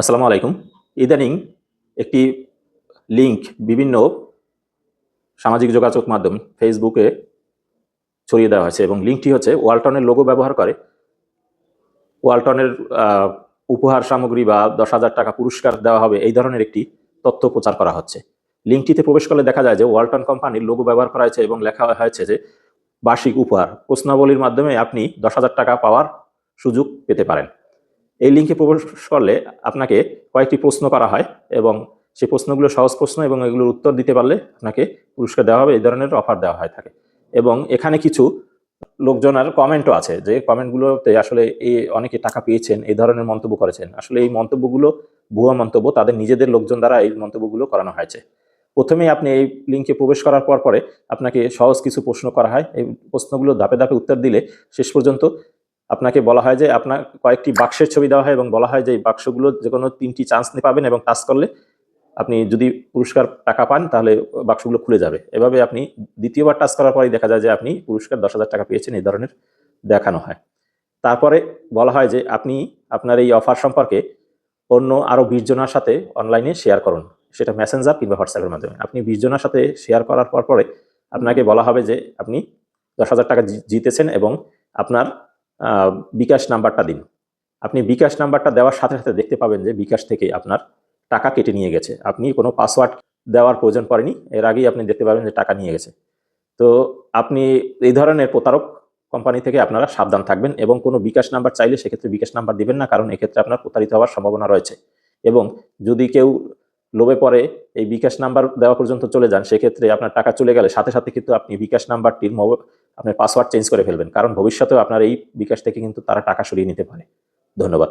আসসালামু আলাইকুম। ইদানিং একটি লিংক বিভিন্ন সামাজিক যোগাযোগ মাধ্যম ফেসবুকে ছড়িয়ে দেওয়া হয়েছে এবং লিঙ্কটি হচ্ছে ওয়ালটনের লোগো ব্যবহার করে। ওয়ালটনের উপহার সামগ্রী বা দশ হাজার টাকা পুরস্কার দেওয়া হবে এই ধরনের একটি তথ্য প্রচার করা হচ্ছে। লিঙ্কটিতে প্রবেশ করলে দেখা যায় যে ওয়ালটন কোম্পানির লোগো ব্যবহার করা হয়েছে এবং লেখা হয়েছে যে বার্ষিক উপহার। প্রশ্নাবলীর মাধ্যমে আপনি দশ হাজার টাকা পাওয়ার সুযোগ পেতে পারেন। এই লিঙ্কে প্রবেশ করলে আপনাকে কয়েকটি প্রশ্ন করা হয় এবং সেই প্রশ্নগুলো সহজ প্রশ্ন এবং এগুলোর উত্তর দিতে পারলে আপনাকে পুরস্কার দেওয়া হবে, এই ধরনের অফার দেওয়া হয় থাকে। এবং এখানে কিছু লোকজনের কমেন্টও আছে যে কমেন্টগুলোতে আসলে এই অনেকে টাকা পেয়েছেন, এই ধরনের মন্তব্য করেছেন। আসলে এই মন্তব্যগুলো ভুয়া মন্তব্য, তাদের নিজেদের লোকজন দ্বারা এই মন্তব্যগুলো করানো হয়েছে। প্রথমেই আপনি এই লিঙ্কে প্রবেশ করার পর পরে আপনাকে সহজ কিছু প্রশ্ন করা হয়। এই প্রশ্নগুলো ধাপে ধাপে উত্তর দিলে শেষ পর্যন্ত আপনাকে বলা হয় যে আপনার কয়েকটি বাক্সের ছবি দেওয়া হয় এবং বলা হয় যে এই বাক্সগুলো যে কোনো তিনটি চান্স নিয়ে পাবেন এবং টাচ করলে আপনি যদি পুরস্কার টাকা পান তাহলে বাক্সগুলো খুলে যাবে। এভাবে আপনি দ্বিতীয়বার টাচ করার পরেই দেখা যায় যে আপনি পুরস্কার দশ হাজার টাকা পেয়েছেন এই ধরনের দেখানো হয়। তারপরে বলা হয় যে আপনি আপনার এই অফার সম্পর্কে অন্য আরও বিশ জনের সাথে অনলাইনে শেয়ার করুন। সেটা মেসেঞ্জার কিংবা হোয়াটসঅ্যাপের মাধ্যমে। আপনি বিশ জনের সাথে শেয়ার করার পর পরে আপনাকে বলা হবে যে আপনি দশ হাজার টাকা জিতেছেন এবং আপনার বিকাশ নাম্বারটা দিন। আপনি বিকাশ নাম্বারটা দেওয়ার সাথে সাথে দেখতে পাবেন যে বিকাশ থেকে আপনার টাকা কেটে নিয়ে গেছে। আপনি কোনো পাসওয়ার্ড দেওয়ার প্রয়োজন পড়েনি, এর আগেই আপনি দেখতে পাবেন যে টাকা নিয়ে গেছে। তো আপনি এই ধরনের প্রতারক কোম্পানি থেকে আপনারা সাবধান থাকবেন এবং কোনো বিকাশ নাম্বার চাইলে সেক্ষেত্রে বিকাশ নাম্বার দিবেন না, কারণ এক্ষেত্রে আপনার প্রতারিত হওয়ার সম্ভাবনা রয়েছে। এবং যদি কেউ লোভে পরে এই বিকাশ নাম্বার দেওয়া পর্যন্ত চলে যান, সেক্ষেত্রে আপনার টাকা চলে গেলে সাথে সাথে কিন্তু আপনি বিকাশ নাম্বারটির মোব- আপনার পাসওয়ার্ড চেঞ্জ করে ফেলবেন। কারণ ভবিষ্যতেও আপনার এই বিকাশ থেকে কিন্তু তারা টাকা সরিয়ে নিতে পারে। ধন্যবাদ।